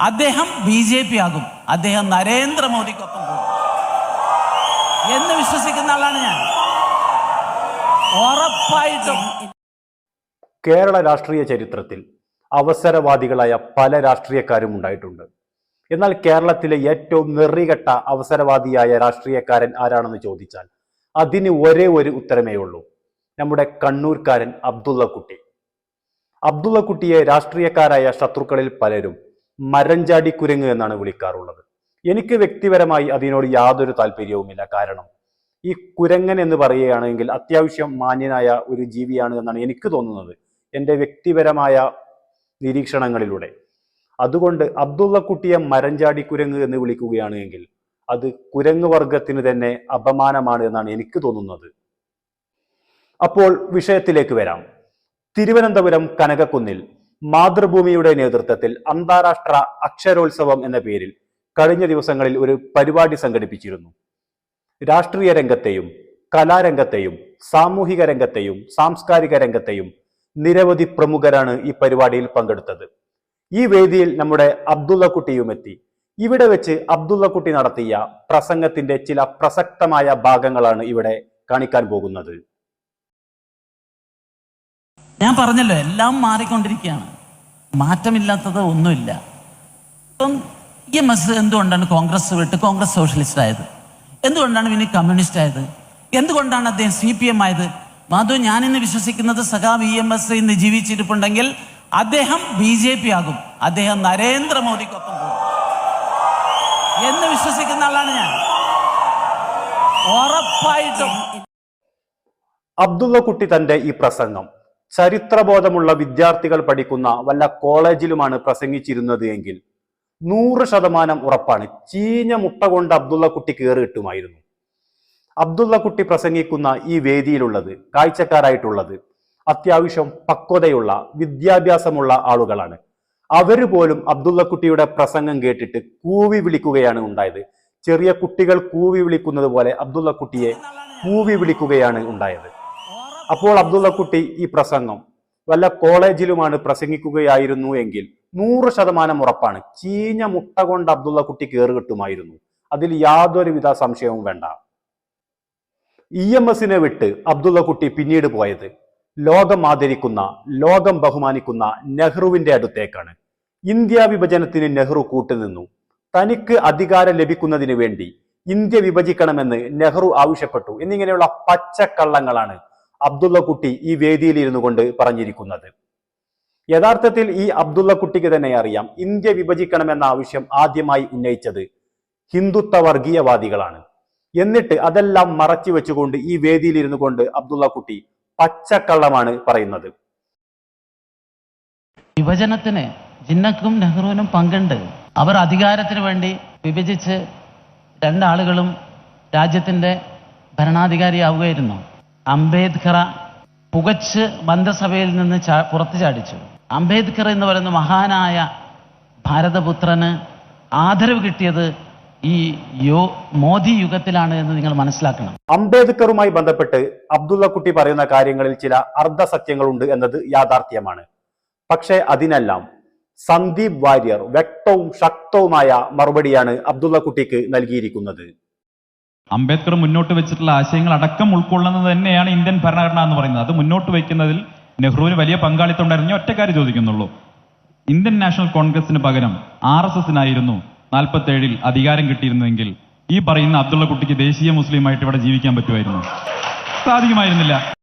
അദ്ദേഹം B J P ആകും. അദ്ദേഹം നരേന്ദ്രമോദിക്കൊപ്പം പോകും. എന്ന് വിശ്വസിക്കുന്ന ആളാണ് ഞാൻ. ഉറപ്പായിട്ടും. കേരള രാഷ്ട്രീയ ചരിത്രത്തിൽ അവസരവാദികളായ പല രാഷ്ട്രീയക്കാരും ഉണ്ടായിട്ടുണ്ട്. എന്നാൽ കേരളത്തിലെ ഏറ്റവും നെറികെട്ട അവസരവാദിയായ രാഷ്ട്രീയക്കാരൻ ആരാണെന്ന് ചോദിച്ചാൽ അതിന് ഒരേ ഒരു ഉത്തരമേ ഉള്ളൂ. നമ്മുടെ കണ്ണൂർക്കാരൻ അബ്ദുള്ള കുട്ടി അബ്ദുള്ള കുട്ടിയെ രാഷ്ട്രീയക്കാരായ ശത്രുക്കളിൽ പലരും മരഞ്ചാടി കുരങ്ങ് എന്നാണ് വിളിക്കാറുള്ളത്. എനിക്ക് വ്യക്തിപരമായി അതിനോട് യാതൊരു താല്പര്യവുമില്ല. കാരണം ഈ കുരങ്ങൻ എന്ന് പറയുകയാണെങ്കിൽ അത്യാവശ്യം മാന്യനായ ഒരു ജീവിയാണ് എന്നാണ് എനിക്ക് തോന്നുന്നത് എന്റെ വ്യക്തിപരമായ നിരീക്ഷണങ്ങളിലൂടെ. അതുകൊണ്ട് അബ്ദുള്ള കുട്ടിയെ മരഞ്ചാടി കുരങ്ങ് എന്ന് വിളിക്കുകയാണ് എങ്കിൽ അത് കുരങ്ങ് വർഗത്തിന് തന്നെ അപമാനമാണ് എന്നാണ് എനിക്ക് തോന്നുന്നത്. അപ്പോൾ വിഷയത്തിലേക്ക് വരാം. തിരുവനന്തപുരം കനകക്കുന്നിൽ മാതൃഭൂമിയുടെ നേതൃത്വത്തിൽ അന്താരാഷ്ട്ര അക്ഷരോത്സവം എന്ന പേരിൽ കഴിഞ്ഞ ദിവസങ്ങളിൽ ഒരു പരിപാടി സംഘടിപ്പിച്ചിരുന്നു. രാഷ്ട്രീയ രംഗത്തെയും കലാരംഗത്തെയും സാമൂഹിക രംഗത്തെയും സാംസ്കാരിക രംഗത്തെയും നിരവധി പ്രമുഖരാണ് ഈ പരിപാടിയിൽ പങ്കെടുത്തത്. ഈ വേദിയിൽ നമ്മുടെ അബ്ദുള്ള കുട്ടിയും എത്തി. ഇവിടെ വെച്ച് അബ്ദുള്ളക്കുട്ടി നടത്തിയ പ്രസംഗത്തിന്റെ ചില പ്രസക്തമായ ഭാഗങ്ങളാണ് ഇവിടെ കാണിക്കാൻ പോകുന്നത്. ഞാൻ പറഞ്ഞല്ലോ എല്ലാം മാറിക്കൊണ്ടിരിക്കുകയാണ്. മാറ്റമില്ലാത്തത് ഒന്നുമില്ല. ഇപ്പം ഈ എസ് എന്തുകൊണ്ടാണ് കോൺഗ്രസ് വിട്ട് കോൺഗ്രസ് സോഷ്യലിസ്റ്റ് ആയത് എന്തുകൊണ്ടാണ് പിന്നെ കമ്മ്യൂണിസ്റ്റ് ആയത് എന്തുകൊണ്ടാണ് അദ്ദേഹം സി പി എം ആയത്? മാധു ഞാനിന്ന് വിശ്വസിക്കുന്നത് സഖാവ് ഇ എം എസ് ഇന്ന് ജീവിച്ചിരിപ്പുണ്ടെങ്കിൽ അദ്ദേഹം ബി ജെ പി ആകും. അദ്ദേഹം നരേന്ദ്രമോദിക്കൊപ്പം പോകും. എന്ന് വിശ്വസിക്കുന്ന ആളാണ് ഞാൻ. ഉറപ്പായിട്ടും. അബ്ദുള്ള കുട്ടി തന്റെ ഈ പ്രസംഗം. ചരിത്രബോധമുള്ള വിദ്യാർത്ഥികൾ പഠിക്കുന്ന വല്ല കോളേജിലുമാണ് പ്രസംഗിച്ചിരുന്നത് എങ്കിൽ നൂറ് ശതമാനം ഉറപ്പാണ്. ചീഞ്ഞ മുട്ട കൊണ്ട് അബ്ദുള്ള കുട്ടി കയറി കിട്ടുമായിരുന്നു. അബ്ദുള്ള കുട്ടി പ്രസംഗിക്കുന്ന ഈ വേദിയിലുള്ളത് കാഴ്ചക്കാരായിട്ടുള്ളത് അത്യാവശ്യം പക്വതയുള്ള വിദ്യാഭ്യാസമുള്ള ആളുകളാണ്. അവർ പോലും അബ്ദുള്ള കുട്ടിയുടെ പ്രസംഗം കേട്ടിട്ട് കൂവി വിളിക്കുകയാണ് ഉണ്ടായത്. ചെറിയ കുട്ടികൾ കൂവി വിളിക്കുന്നത് പോലെ അബ്ദുള്ള കുട്ടിയെ കൂവി വിളിക്കുകയാണ് ഉണ്ടായത്. അപ്പോൾ അബ്ദുള്ള കുട്ടി ഈ പ്രസംഗം വല്ല കോളേജിലുമാണ് പ്രസംഗിക്കുകയായിരുന്നു എങ്കിൽ നൂറ് ശതമാനം ഉറപ്പാണ്. ചീഞ്ഞ മുട്ട കൊണ്ട് അബ്ദുള്ള കുട്ടി കയറി കിട്ടുമായിരുന്നു. അതിൽ യാതൊരുവിധ സംശയവും വേണ്ട. ഇ എം എസിനെ വിട്ട് അബ്ദുള്ള കുട്ടി പിന്നീട് പോയത് ലോകം ആദരിക്കുന്ന ലോകം ബഹുമാനിക്കുന്ന നെഹ്റുവിന്റെ അടുത്തേക്കാണ്. ഇന്ത്യ വിഭജനത്തിന് നെഹ്റു കൂട്ടുനിന്നു. തനിക്ക് അധികാരം ലഭിക്കുന്നതിന് വേണ്ടി ഇന്ത്യ വിഭജിക്കണമെന്ന് നെഹ്റു ആവശ്യപ്പെട്ടു. എന്നിങ്ങനെയുള്ള പച്ചക്കള്ളങ്ങളാണ് അബ്ദുള്ള കുട്ടി ഈ വേദിയിൽ ഇരുന്നു കൊണ്ട് പറഞ്ഞിരിക്കുന്നത്. യഥാർത്ഥത്തിൽ ഈ അബ്ദുള്ള കുട്ടിക്ക് തന്നെ അറിയാം ഇന്ത്യ വിഭജിക്കണമെന്ന ആവശ്യം ആദ്യമായി ഉന്നയിച്ചത് ഹിന്ദുത്വ വർഗീയവാദികളാണ് എന്നിട്ട് അതെല്ലാം മറച്ചു വെച്ചുകൊണ്ട് ഈ വേദിയിൽ ഇരുന്നു കൊണ്ട് അബ്ദുള്ള കുട്ടി പച്ചക്കള്ളമാണ് പറയുന്നത്. വിഭജനത്തിന് ജിന്നക്കും നെഹ്റുവിനും പങ്കുണ്ട്. അവർ അധികാരത്തിന് വേണ്ടി വിഭജിച്ച് രണ്ടാളുകളും രാജ്യത്തിന്റെ ഭരണാധികാരിയാവുകയായിരുന്നു. അംബേദ്കർ പുകച്ച് മന്ത്രിസഭയിൽ നിന്ന് പുറത്തു ചാടിച്ചു. അംബേദ്കർ എന്ന് പറയുന്ന മഹാനായ ഭാരതപുത്രന് ആദരവ് കിട്ടിയത് ഈ യോ മോദി യുഗത്തിലാണ് എന്ന് നിങ്ങൾ മനസ്സിലാക്കണം. അംബേദ്കറുമായി ബന്ധപ്പെട്ട് അബ്ദുള്ള കുട്ടി പറയുന്ന കാര്യങ്ങളിൽ ചില അർദ്ധസത്യങ്ങളുണ്ട് എന്നത് യാഥാർത്ഥ്യമാണ്. പക്ഷേ അതിനെല്ലാം സന്ദീപ് വാര്യർ വ്യക്തവും ശക്തവുമായ മറുപടിയാണ് അബ്ദുള്ള കുട്ടിക്ക് നൽകിയിരിക്കുന്നത്. അംബേദ്കർ മുന്നോട്ട് വെച്ചിട്ടുള്ള ആശയങ്ങൾ അടക്കം ഉൾക്കൊള്ളുന്നത് തന്നെയാണ് ഇന്ത്യൻ ഭരണഘടന എന്ന് പറയുന്നത്. അത് മുന്നോട്ട് വയ്ക്കുന്നതിൽ നെഹ്റുവിന് വലിയ പങ്കാളിത്തം ഉണ്ടായിരുന്നു. ഒറ്റക്കാര് ചോദിക്കുന്നുള്ളൂ. ഇന്ത്യൻ നാഷണൽ കോൺഗ്രസിന് പകരം ആർ എസ് എസിനായിരുന്നു നാൽപ്പത്തേഴിൽ അധികാരം കിട്ടിയിരുന്നെങ്കിൽ ഈ പറയുന്ന അബ്ദുള്ള കുട്ടിക്ക് ദേശീയ മുസ്ലിമായിട്ട് ഇവിടെ ജീവിക്കാൻ പറ്റുമായിരുന്നു. സാധിക്കുമായിരുന്നില്ല.